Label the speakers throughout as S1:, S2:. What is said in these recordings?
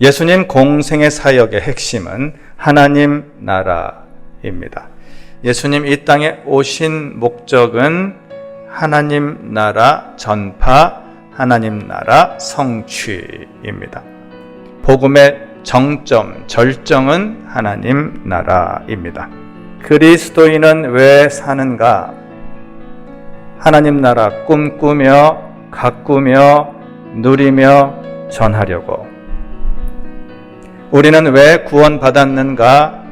S1: 예수님 공생의 사역의 핵심은 하나님 나라입니다. 예수님 이 땅에 오신 목적은 하나님 나라 전파, 하나님 나라 성취입니다. 복음의 정점, 절정은 하나님 나라입니다. 그리스도인은 왜 사는가? 하나님 나라 꿈꾸며 가꾸며 누리며 전하려고. 우리는 왜 구원받았는가?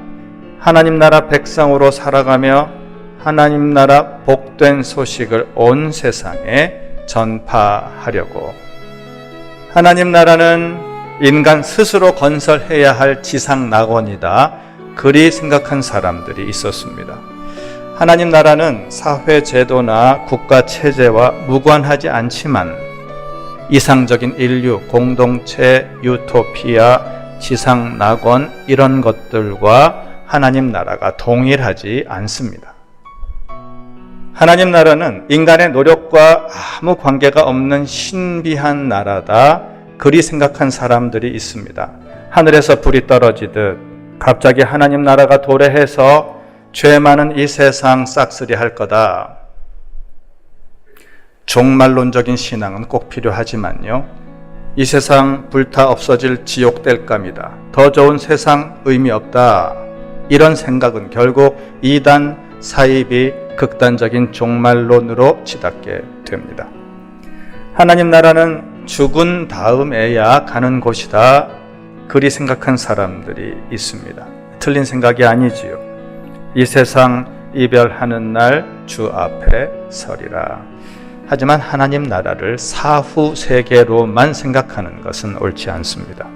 S1: 하나님 나라 백성으로 살아가며 하나님 나라 복된 소식을 온 세상에 전파하려고. 하나님 나라는 인간 스스로 건설해야 할 지상 낙원이다. 그리 생각한 사람들이 있었습니다. 하나님 나라는 사회 제도나 국가 체제와 무관하지 않지만 이상적인 인류, 공동체, 유토피아, 지상 낙원 이런 것들과 하나님 나라가 동일하지 않습니다. 하나님 나라는 인간의 노력과 아무 관계가 없는 신비한 나라다. 그리 생각한 사람들이 있습니다. 하늘에서 불이 떨어지듯 갑자기 하나님 나라가 도래해서 죄 많은 이 세상 싹쓸이 할 거다. 종말론적인 신앙은 꼭 필요하지만요. 이 세상 불타 없어질 지옥 될 감이다. 더 좋은 세상 의미 없다. 이런 생각은 결국 이단 사입이 극단적인 종말론으로 치닫게 됩니다. 하나님 나라는 죽은 다음에야 가는 곳이다. 그리 생각한 사람들이 있습니다. 틀린 생각이 아니지요. 이 세상 이별하는 날 주 앞에 서리라. 하지만 하나님 나라를 사후 세계로만 생각하는 것은 옳지 않습니다.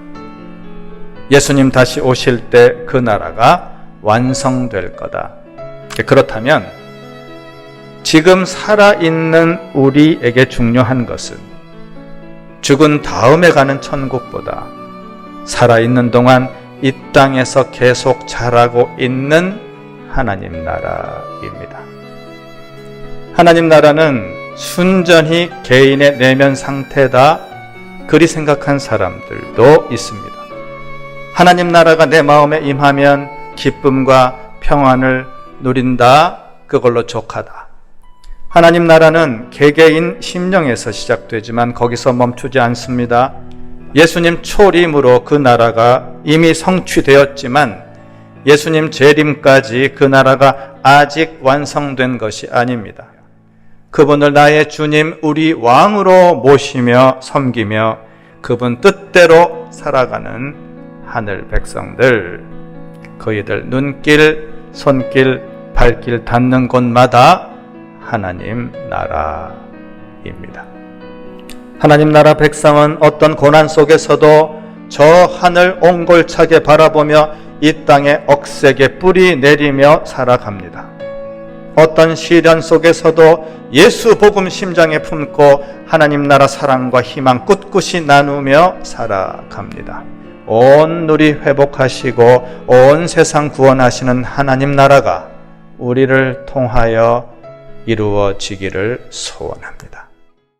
S1: 예수님 다시 오실 때 그 나라가 완성될 거다. 그렇다면 지금 살아있는 우리에게 중요한 것은 죽은 다음에 가는 천국보다 살아있는 동안 이 땅에서 계속 자라고 있는 하나님 나라입니다. 하나님 나라는 순전히 개인의 내면 상태다. 그리 생각한 사람들도 있습니다. 하나님 나라가 내 마음에 임하면 기쁨과 평안을 누린다. 그걸로 족하다. 하나님 나라는 개개인 심령에서 시작되지만 거기서 멈추지 않습니다. 예수님 초림으로 그 나라가 이미 성취되었지만 예수님 재림까지 그 나라가 아직 완성된 것이 아닙니다. 그분을 나의 주님, 우리 왕으로 모시며 섬기며 그분 뜻대로 살아가는 하늘 백성들, 그이들 눈길, 손길, 발길 닿는 곳마다 하나님 나라입니다. 하나님 나라 백성은 어떤 고난 속에서도 저 하늘 옹골차게 바라보며 이 땅에 억세게 뿌리 내리며 살아갑니다. 어떤 시련 속에서도 예수 복음 심장에 품고 하나님 나라 사랑과 희망 꿋꿋이 나누며 살아갑니다. 온 누리 회복하시고 온 세상 구원하시는 하나님 나라가 우리를 통하여 이루어지기를 소원합니다.